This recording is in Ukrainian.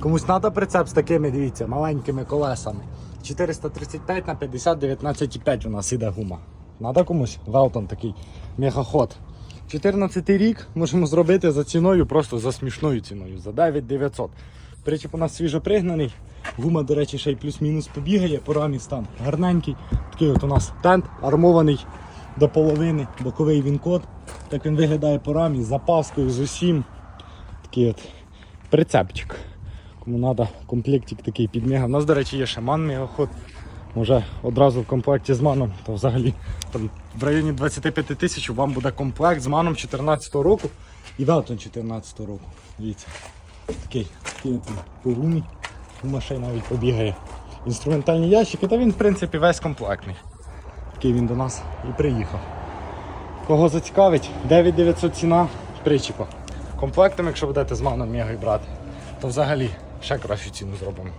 Комусь треба прицеп з такими, дивіться, маленькими колесами. 435 на 50, 19,5 у нас іде гума. Надо комусь? Велтон такий мегаход. 14 рік можемо зробити за ціною, просто за смішною ціною, за 9900. Причіп у нас свіжопригнаний. Гума, до речі, ще й плюс-мінус побігає, по рамі стан гарненький. Такий от у нас тент армований до половини, боковий він-код. Так він виглядає по рамі з запаскою, з усім. Такий от прицепчик. Кому треба, комплектик такий під мега. У нас, до речі, є ще ман мегаход. Може одразу в комплекті з маном, то взагалі там в районі 25 тисяч вам буде комплект з маном 14 року і Велтон 14 року. Дивіться. Такий, такий от він по. Гума ще навіть побігає. Інструментальні ящики, та він в принципі весь комплектний. Такий він до нас і приїхав. Кого зацікавить, 9900 ціна причіпа. Комплектом, якщо будете з маном мегою брати, то взагалі ще кращу ціну зробимо.